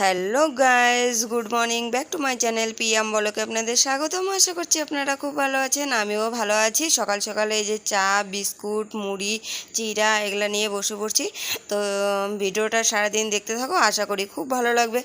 Hello guys good morning back to my channel PM বলকে আপনাদের স্বাগতম। আশা করছি আপনারা খুব ভালো আছেন, আমিও ভালো আছি। সকাল সকালে এই যে চা, বিস্কুট, মুড়ি চিরা এগুলো নিয়ে বসে পড়ছি। তো ভিডিওটা সারাদিন দেখতে থাকো। আশা করি খুব ভালো লাগবে।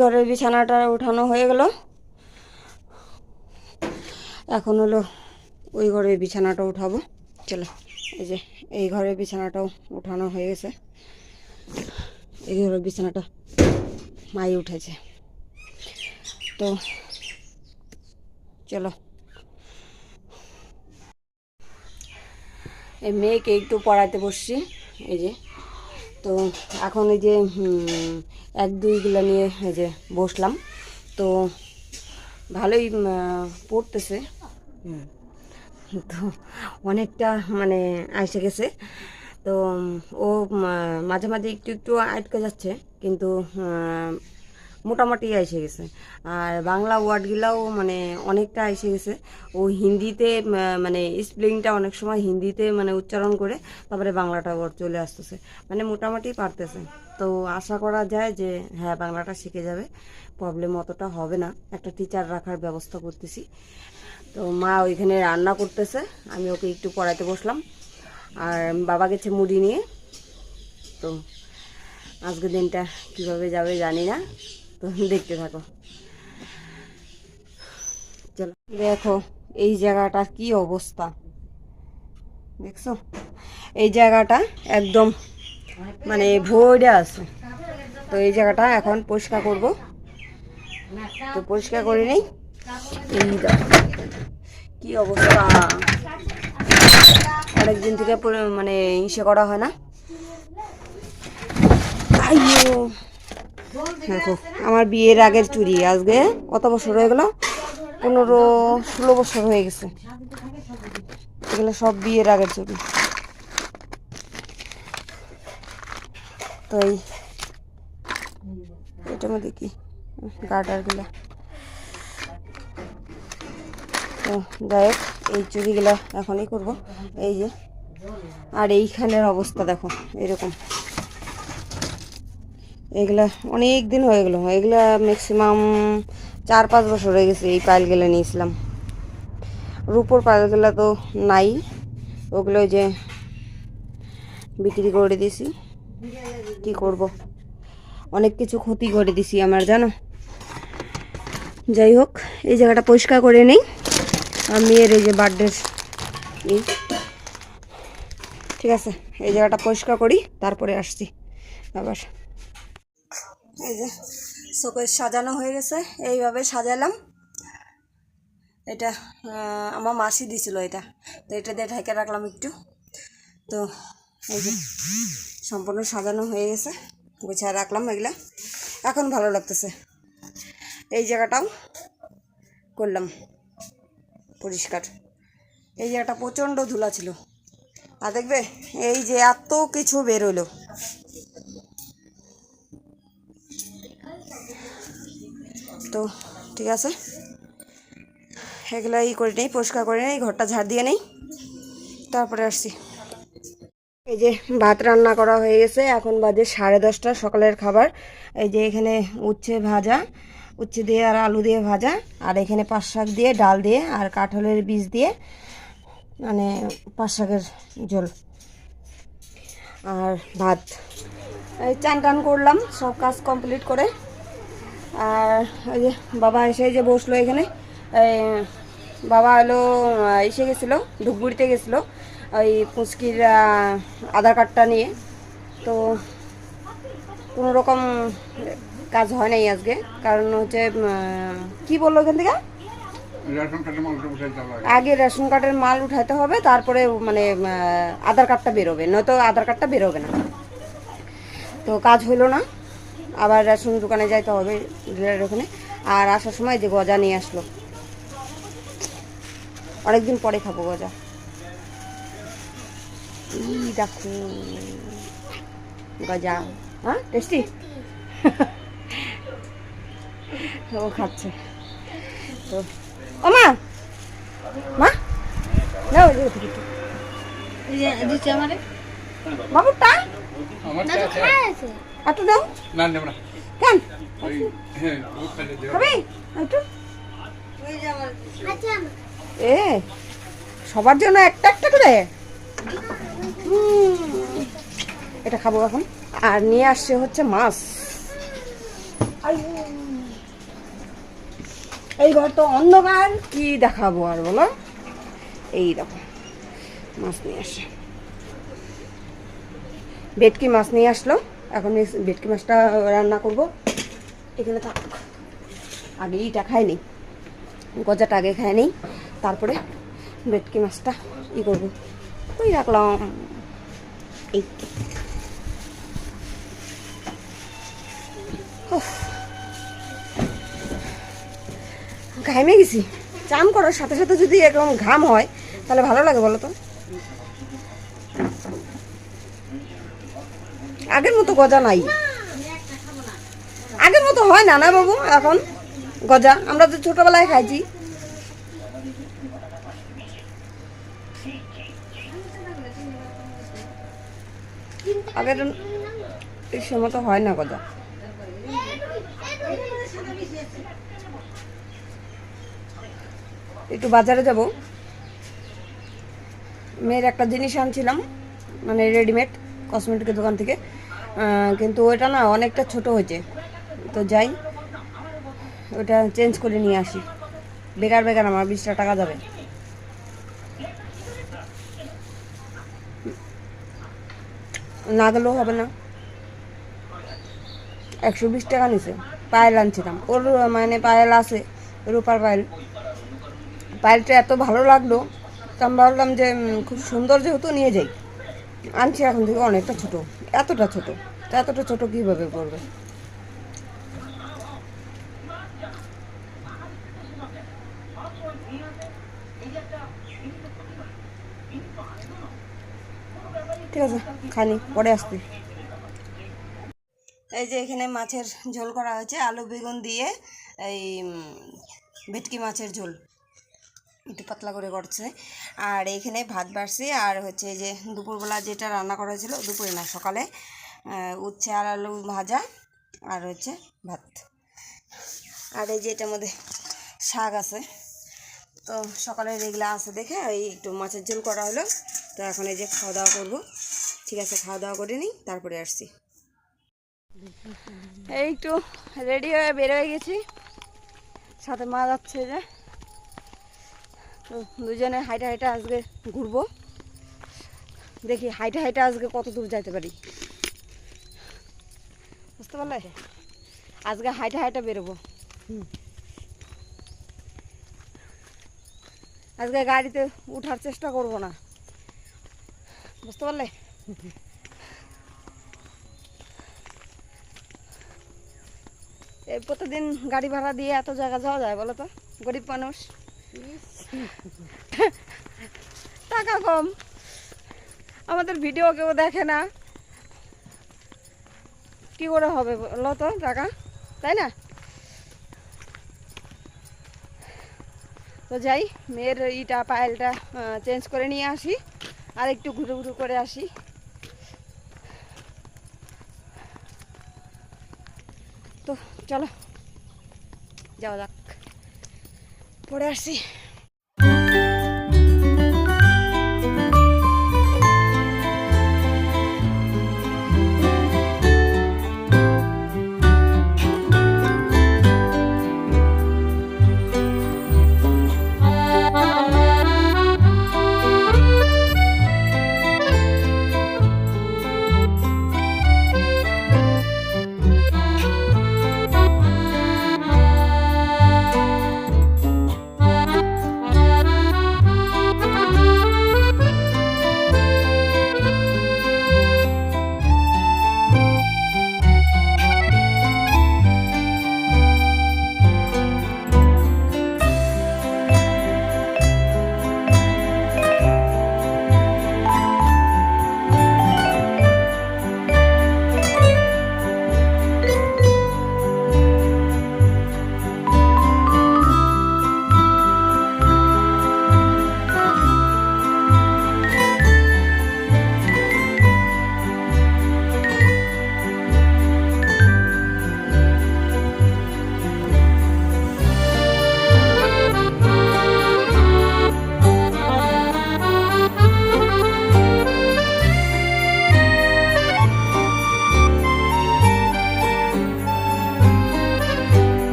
ঘরের বিছানাটা উঠানো হয়ে গেল। এখন হলো ওই ঘরের বিছানাটা উঠাবো। চলো, এই যে এই ঘরের বিছানাটাও উঠানো হয়ে গেছে। এই ঘরের বিছানাটা মাই উঠেছে। তো চলো। এই মেয়েকে একটু পড়াতে বসছি। এই যে তো এখন এই যে এক দুইগুলো নিয়ে এই যে বসলাম। তো ভালোই পড়তেছে। তো অনেকটা মানে আসে গেছে। তো ও মাঝে মাঝে একটু একটু আটকে যাচ্ছে। কিন্তু মোটামুটি এসে গেছে। আর বাংলা ওয়ার্ডগুলাও মানে অনেকটা এসে গেছে। ও হিন্দিতে মানে স্পেলিংটা অনেক সময় হিন্দিতে মানে উচ্চারণ করে তারপরে বাংলাটা ওর চলে আসতেছে। মানে মোটামুটি পারতেছে। তো আশা করা যায় যে হ্যাঁ বাংলাটা শিখে যাবে। প্রবলেম অতটা হবে না। একটা টিচার রাখার ব্যবস্থা করতেছি। তো মা ওইখানে রান্না করতেছে। আমি ওকে একটু পড়াতে বসলাম। আর বাবা গেছে মুড়ি নিয়ে। তো আজকের দিনটা কীভাবে যাবে জানি না। তো দেখতে থাকো। চলো, দেখো এই জায়গাটার কি অবস্থা। দেখছ? এই জায়গাটা একদম মানে ভরে আছে। তো এই জায়গাটা এখন পরিষ্কার করব। তো পরিষ্কার করে নেই। কি অবস্থা। অনেকদিন থেকে মানে ইসে করা হয় না। আইয়ো। দেখো, আমার বিয়ের আগের চুরি, আজকে কত বছর হয়ে গেল? পনেরো, ষোলো বছর হয়ে গেছে। এগুলো সব বিয়ের আগের চুরি। তো এই এটার মধ্যে কি গার্ডারগুলো যাই হোক, এই চুরিগুলো এখনই করব। এই যে, আর এইখানের অবস্থা দেখো, এরকম। এগুলা অনেক দিন হয়ে গেলো। এগুলা ম্যাক্সিমাম চার পাঁচ বছর হয়ে গেছে এই পাইলগুলো নিয়েছিলাম রূপোর পাইলগুলো তো নাই। ওগুলো যে বিক্রি করে দিয়েছি কি করব? অনেক কিছু ক্ষতি করে দিছি আমার, জানো? যাই হোক, এই জায়গাটা পরিষ্কার করে নেই। আর মেয়ের এই যে বার্থডের ঠিক আছে, এই জায়গাটা পরিষ্কার করি, তারপরে আসছি। আবার। এই যে শোকেস সাজানো হয়ে গেছে, এইভাবে সাজালাম। এটা আমার মাসি দিছিল এটা, তো এটা দিয়ে ঢেকে রাখলাম একটু। তো এই যে, সম্পূর্ণ সাজানো হয়ে গেছে, গুছিয়ে রাখলাম এগুলা। এখন ভালো লাগতেছে। এই জায়গাটাও করলাম, পরিষ্কার। এই জায়গাটা প্রচণ্ড ধুলা ছিল। আর দেখবে, এই যে এত কিছু বেরোলো তো ঠিক আছে। এগুলো ই করে নেই, পরিষ্কার করে নেই, ঘরটা ঝাড় দিয়ে নেই। তারপরে আসছি। এই যে ভাত রান্না করা হয়ে গেছে, এখন বাজে সাড়ে দশটা, সকালের খাবার। এই যে এখানে উচ্ছে ভাজা, উচ্ছে দিয়ে আর আলু দিয়ে ভাজা, আর এখানে পাঁচ শাক দিয়ে, ডাল দিয়ে, আর কাঁঠালের বীজ দিয়ে মানে পাঁচ শাকের ঝোল। আর ভাত। এই চান টান করলাম, সব কাজ কমপ্লিট করে। আর ওই যে বাবা এসে যে বসল এখানে বাবা হলো এসে গেছিল ধুপগুড়িতে গেছিল ওই পুচকির আধার কার্ডটা নিয়ে। তো কোনো রকম কাজ হয় নাই আজকে কারণ হচ্ছে কি বলল এখান থেকে? আগে রেশন কার্ডের মাল উঠাতে হবে তারপরে মানে আধার কার্ডটা বেরোবে নয়তো আধার কার্ডটা বেরোবে না। তো কাজ হলো না। আবার রেশন দোকানে যাইতে হবে ডিলারের ওখানে। আর আসার সময় যে গজা নিয়ে আসলো। অনেকদিন পরে খাব গজা। ই দেখো গজা। হ্যাঁ টেস্টি? ও খাচ্ছে। তো ও মা! মা! নাও। দিচ্ছে আমারে। বাবুটা আমার না আছে। একটু দাও। না নেব না। কেন? হ্যাঁ খাবি একটু আচ্ছা। এ সবার জন্য একটা একটা করে? এটা খাব এখন। আর নিয়ে আসছে হচ্ছে মাছ। এই ঘর তো অন্ধকার কি দেখাবো আর বলো? এই দেখো মাছ নিয়ে আসে ভেটকি মাছ নিয়ে আসলো। এখন ভেটকি মাছটা রান্না করব। এখানে থাক। আগে ইটা খায়নি গজাটা আগে খায় তারপরে ভেটকি মাছটা ই করব। ওই রাখলাম। এই। ঘামে গেছি। চান করার সাথে সাথে যদি এরকম ঘাম হয়, তাহলে ভালো লাগে বলো তো? আগের মতো গজা নাই। আগের মতো হয় না না বাবু? এখন গজা। আমরা তো ছোটবেলায় খাইছি। আগের এই সময় তো হয় না গজা। একটু বাজারে যাব। মেয়ের একটা জিনিস আনছিলাম মানে রেডিমেড কসমেটিকের দোকান থেকে। কিন্তু ওটা না অনেকটা ছোট হয়েছে। তো যাই, ওটা চেঞ্জ করে নিয়ে আসি। বেকার বেকার আমার বিশটা টাকা যাবে। না গেলেও হবে না। একশো বিশ টাকা নিছে, পায়েল আনছিলাম। ওর মানে পায়েল আছে, রূপার পায়েল। পায়েলটা এত ভালো লাগল, তো আমি ভাবলাম যে খুব সুন্দর যেহেতু নিয়ে যাই। আনছি এখন থেকে অনেকটা ছোট। এতটা ছোট। এতটা ছোট কীভাবে পড়বে ঠিক আছে খানি পরে আসবি এই যে এখানে মাছের ঝোল করা হয়েছে, আলু বেগুন দিয়ে এই ভেটকি মাছের ঝোল। একটু পাতলা করে করছে। আর এইখানে ভাত বাড়ছি, আর হচ্ছে যে দুপুরবেলা যেটা রান্না করা হয়েছিল, দুপুরে না, সকালে উচ্ছে, আর আলু ভাজা, আর হচ্ছে ভাত। আর এই যে এটার মধ্যে শাক আছে। তো সকালে এগুলো আছে দেখে এই একটু মাছের ঝোল করা হলো। তো এখন এই যে খাওয়া দাওয়া করব। ঠিক আছে, খাওয়া দাওয়া করে নিই, তারপরে আসছি। এই একটু রেডি হয়ে বের হয়ে গেছি। সাথে মা যাচ্ছে যে। দুজনে হাইটা হাইটা আজকে ঘুরবো। দেখি হাইটা হাইটা আজকে কত দূর যাইতে পারি। বুঝতে পারলে? আজকে হাইটা হাইটা বেরোবো। আজকে গাড়িতে উঠার চেষ্টা করব না। বুঝতে পারলে? প্রতিদিন গাড়ি ভাড়া দিয়ে এত জায়গা যাওয়া যায় বলো তো? গরিব মানুষ। টাকা কম। আমাদের ভিডিও কেউ দেখে না। কি করে হবে বলো তো টাকা? তাই না? তো যাই, মেয়ের ইটা, পায়েলটা চেঞ্জ করে নিয়ে আসি। আর একটু ঘুরু ঘুরে করে আসি। তো চলো, যাওয়া যাক। পরে আসি।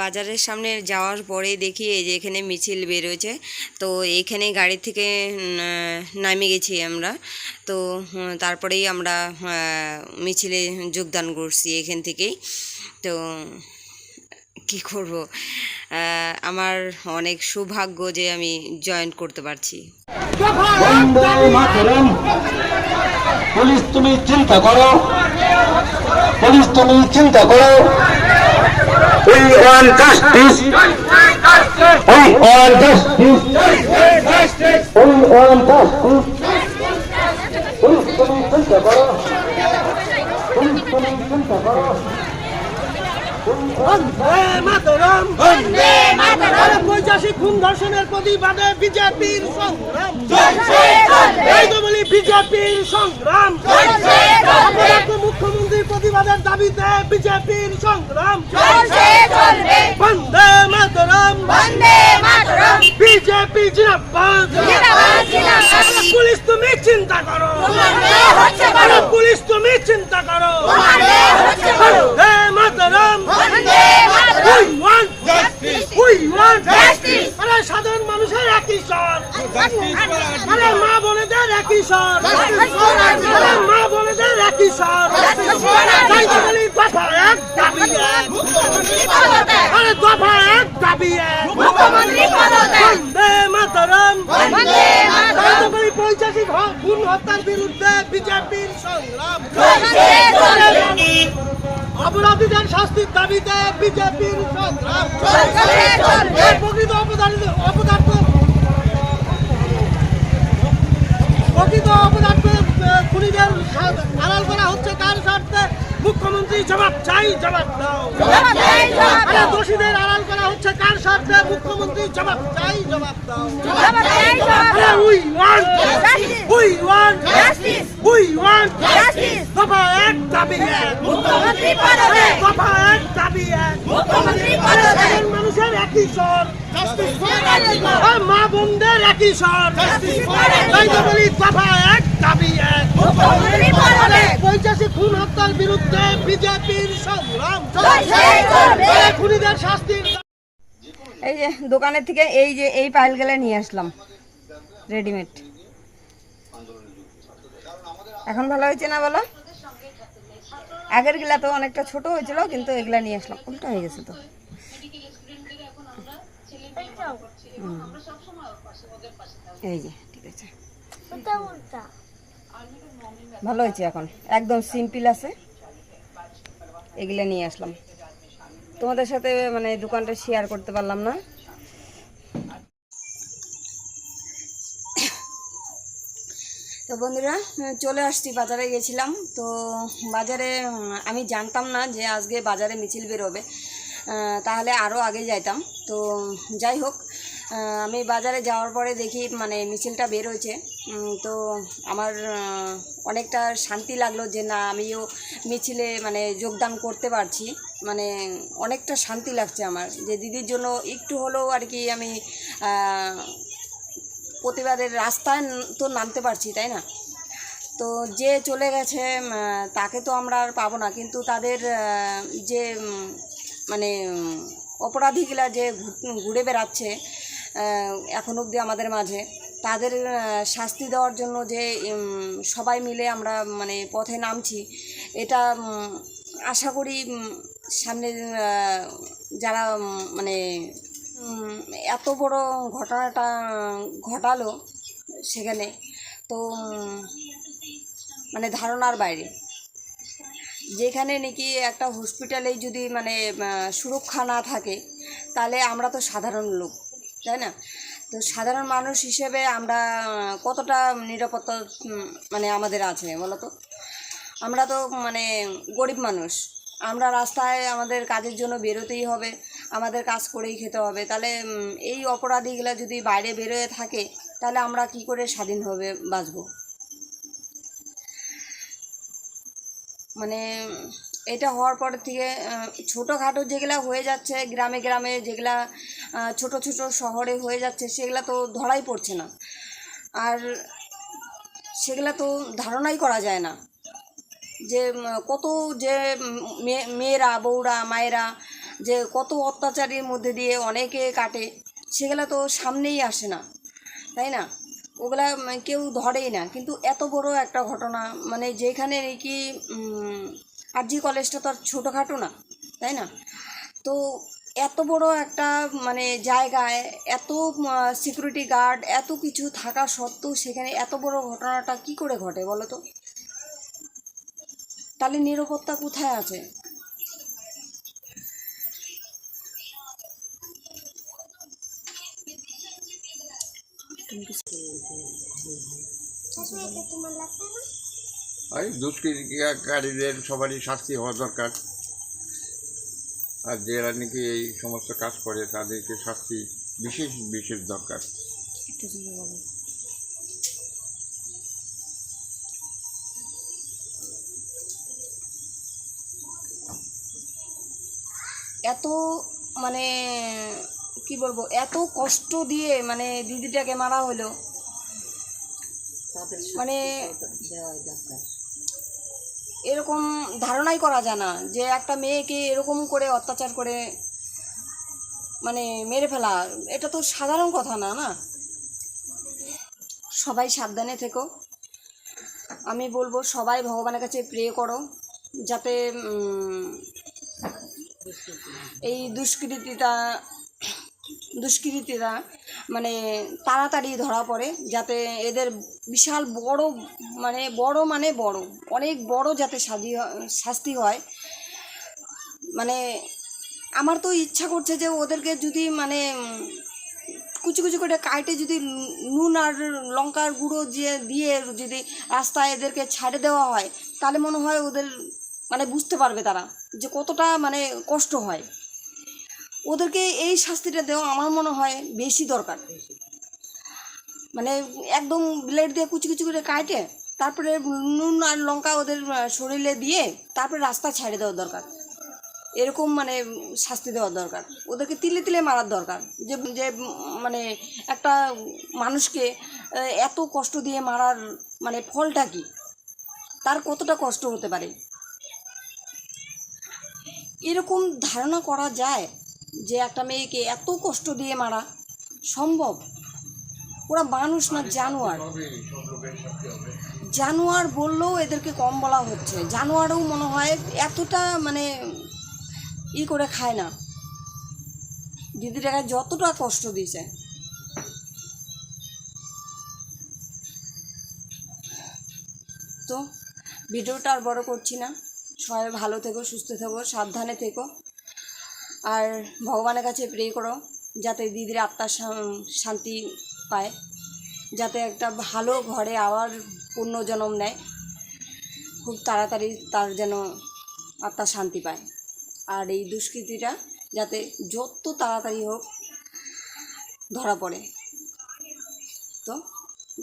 বাজারের সামনে যাওয়ার পরে দেখি এই যে এখানে মিছিল বেরোয়েছে তো এখানে গাড়ি থেকে নামে গেছি আমরা। তো তারপরেই আমরা মিছিলে যোগদান করছি এখান থেকেই। তো, কি করব? আমার অনেক সৌভাগ্য যে আমি জয়েন করতে পারছি। পুলিশ তুমি চিন্তা করো। পুলিশ তুমি চিন্তা করো। We want justice we want justice we want justice police তুমি চিন্তা করো পুলিশ তুমি চিন্তা করো বন্দে মাতরম। বন্দে মাতরম পঁচাশি খুন ধর্ষণের প্রতিবাদে বিজেপির সংগ্রাম। চলছে এই তো বলি বিজেপির সংগ্রাম। চলছে প্রতিবাদের দাবিতে বিজেপির সংগ্রাম। চলছে চলবে বন্দে। মাতরম। বন্দে মাতরম। বিজেপি জিন্দাবাদ। জিন্দাবাদ জিন্দাবাদ। পুলিশ তুমি চিন্তা করো। পুলিশ তুমি চিন্তা করো। Vande Mataram. Vande Mataram. We want justice we want justice আরে সাধারণ মানুষের একই স্বর। আরে মা বোনেদের একই স্বর। আরে মা বোনেদের একই স্বর। তাই তো বলি দফা এক দাবি এক। আরে দফা এক দাবি এক। বন্দে মাতরম। তাই তো বলি পঁচাশি খুন হত্যার বিরুদ্ধে বিজেপির সংগ্রাম। বিজেপির প্রকৃত অপরাধী অপদার্থ প্রকৃত অপদার্থ খুনিদের আড়াল করা হচ্ছে কার স্বার্থে। মুখ্যমন্ত্রী জবাব চাই জবাব দাও। আরে দোষীদের আড়াল করা হচ্ছে কার স্বার্থে? মুখ্যমন্ত্রী জবাব চাই জবাব দাও। আরে we want we want we want দফা এক দাবি এক। দফা এক দাবি এক। সাধারণ মানুষের একই স্বর। মা বোনদের একই স্বর। তাই তো বলি দফা এক দাবি এক। পঞ্চাশি খুন হত্যার বিরুদ্ধে বিজেপির সংগ্রাম খুনিদের শাস্তির এই যে দোকানের থেকে এই যে এই পাইলগুলো নিয়ে আসলাম রেডিমেড এখন ভালো হয়েছে না বলো? আগেরগুলা তো অনেকটা ছোট হয়েছিল কিন্তু এগুলা নিয়ে আসলাম। উল্টা হয়ে গেছে তো। এই যে ঠিক আছে। ভালো হয়েছে এখন। একদম সিম্পল আছে। এগুলো নিয়ে আসলাম। তোমাদের সাথে মানে দোকানটা শেয়ার করতে পারলাম না। তো বন্ধুরা, চলে আসছি বাজারে গেছিলাম। তো বাজারে, আমি জানতাম না যে আজকে বাজারে মিছিল বেরোবে। তাহলে আরও আগে যাইতাম। তো যাই হোক আমি বাজারে যাওয়ার পরে দেখি মানে মিছিলটা বের হয়েছে। তো আমার অনেকটা শান্তি লাগল যে না, আমিও মিছিলে মানে যোগদান করতে পারছি। মানে অনেকটা শান্তি লাগছে আমার। যে দিদির জন্য একটু হলেও আর কি আমি প্রতিবাদের রাস্তায় তো নামতে পারছি, তাই না? তো যে চলে গেছে তাকে তো আমরা আর পাবো না। কিন্তু তাদের যে মানে অপরাধীগুলা যে ঘুরে বেড়াচ্ছে এখন অবধি আমাদের মাঝে। তাদের শাস্তি দেওয়ার জন্য যে সবাই মিলে আমরা মানে পথে নামছি, এটা আশা করি সামনে যারা মানে এত বড় ঘটনাটা ঘটালো সেখানে, তো মানে ধারণার বাইরে। যেখানে নাকি একটা হসপিটালে যদি মানে সুরক্ষা না থাকে, তাহলে আমরা তো সাধারণ লোক। তাই না? তো সাধারণ মানুষ হিসেবে আমরা কতটা নিরাপত্তা মানে আমাদের আছে বলো তো আমরা তো মানে গরিব মানুষ। আমরা রাস্তায় আমাদের কাজের জন্য বেরোতেই হবে, আমাদের কাজ করেই খেতে হবে। তাহলে এই অপরাধীগুলো যদি বাইরে বেরোয় থাকে, তাহলে আমরা কি করে স্বাধীন হবে, বাঁচবো? মানে এটা হওয়ার পর থেকে ছোটোখাটো যেগুলা হয়ে যাচ্ছে, গ্রামে গ্রামে যেগুলা ছোট ছোট শহরে হয়ে যাচ্ছে, সেগুলা তো ধরাই পড়ছে না। আর সেগুলা তো ধারণাই করা যায় না। যে কত যে মেয়ে- মেয়েরা, বউরা, মায়েরা যে কত অত্যাচারের মধ্যে দিয়ে অনেকে কাটে, সেগুলো তো সামনেই আসে না, তাই না? ওগুলা কেউ ধরেই না। কিন্তু এত বড় একটা ঘটনা মানে যেখানে নাকি আরজি কলেজটা তো আর ছোটোখাটো না, তাই না? তো এত বড় একটা মানে জায়গায় এত সিকিউরিটি গার্ড এত কিছু থাকা সত্ত্বেও সেখানে এত বড় ঘটনাটা কি করে ঘটে বলো তো? তাহলে নিরাপত্তা কোথায় আছে? ওই দুষ্কৃতিকারীদের সবারই শাস্তি হওয়া দরকার। আর যারা নাকি এই সমস্ত কাজ করে তাদেরকে শাস্তি বিশেষ বিশেষ দরকার। এত মানে কি বলব এত কষ্ট দিয়ে মানে দিদিটাকে মারা হলো। মানে এরকম ধারণাই করা যায় না যে একটা মেয়েকে এরকম করে অত্যাচার করে মানে মেরে ফেলা, এটা তো সাধারণ কথা না না? সবাই সাবধানে থেকো। আমি বলব সবাই ভগবানের কাছে প্রে করো, যাতে এই দুষ্কৃতিটা দুষ্কৃতীরা মানে তাড়াতাড়ি ধরা পড়ে যাতে এদের বিশাল বড় মানে বড় মানে বড়। অনেক বড় যাতে সাজি, শাস্তি হয়। মানে আমার তো ইচ্ছা করছে যে ওদেরকে যদি মানে কুচি কুচি করে কাটে যদি নুন আর লঙ্কার গুঁড়ো দিয়ে দিয়ে যদি রাস্তায় এদেরকে ছাড়ে দেওয়া হয়, তাহলে মনে হয় ওদের মানে বুঝতে পারবে তারা যে কতটা মানে কষ্ট হয়। ওদেরকে এই শাস্তিটা দেওয়া আমার মনে হয় বেশি দরকার। মানে একদম ব্লেড দিয়ে কুচি কুচি করে কাটে তারপরে নুন আর লঙ্কা ওদের শরীরে দিয়ে তারপরে রাস্তা ছেড়ে দেওয়া দরকার। এরকম মানে শাস্তি দেওয়া দরকার। ওদেরকে তিলে তিলে মারার দরকার। যে যে মানে একটা মানুষকে এত কষ্ট দিয়ে মারার মানে ফলটা কি? তার কতটা কষ্ট হতে পারে? এরকম ধারণা করা যায়। যে একটা মেয়েকে এত কষ্ট দিয়ে মারা সম্ভব? ওরা মানুষ না জানোয়ার। জানোয়ার বললেও এদেরকে কম বলা হচ্ছে। জানোয়ারও মনে হয় এতটা মানে ই করে খায় না। দিদিটাকে যতটা কষ্ট দিয়েছে। তো ভিডিওটা আর বড় করছি না। সবাই ভালো থেকো সুস্থ থেকো সাবধানে থেকো। আর ভগবানের কাছে প্রে করো, যাতে দিদির আত্মার শান্তি পায়, যাতে একটা ভালো ঘরে আবার পুণ্যজন্ম নেয়। খুব তাড়াতাড়ি তার যেন আত্মা শান্তি পায়। আর এই দুষ্কৃতিটা যাতে যত তাড়াতাড়ি হোক ধরা পড়ে। তো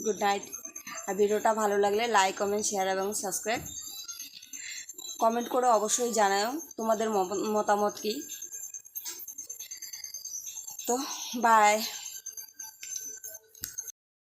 গুড নাইট আর ভিডিওটা ভালো লাগলে লাইক কমেন্ট শেয়ার এবং সাবস্ক্রাইব কমেন্ট করে অবশ্যই জানাও তোমাদের মত- মতামত কী। তো বাই